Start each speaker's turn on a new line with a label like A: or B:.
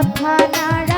A: কথা না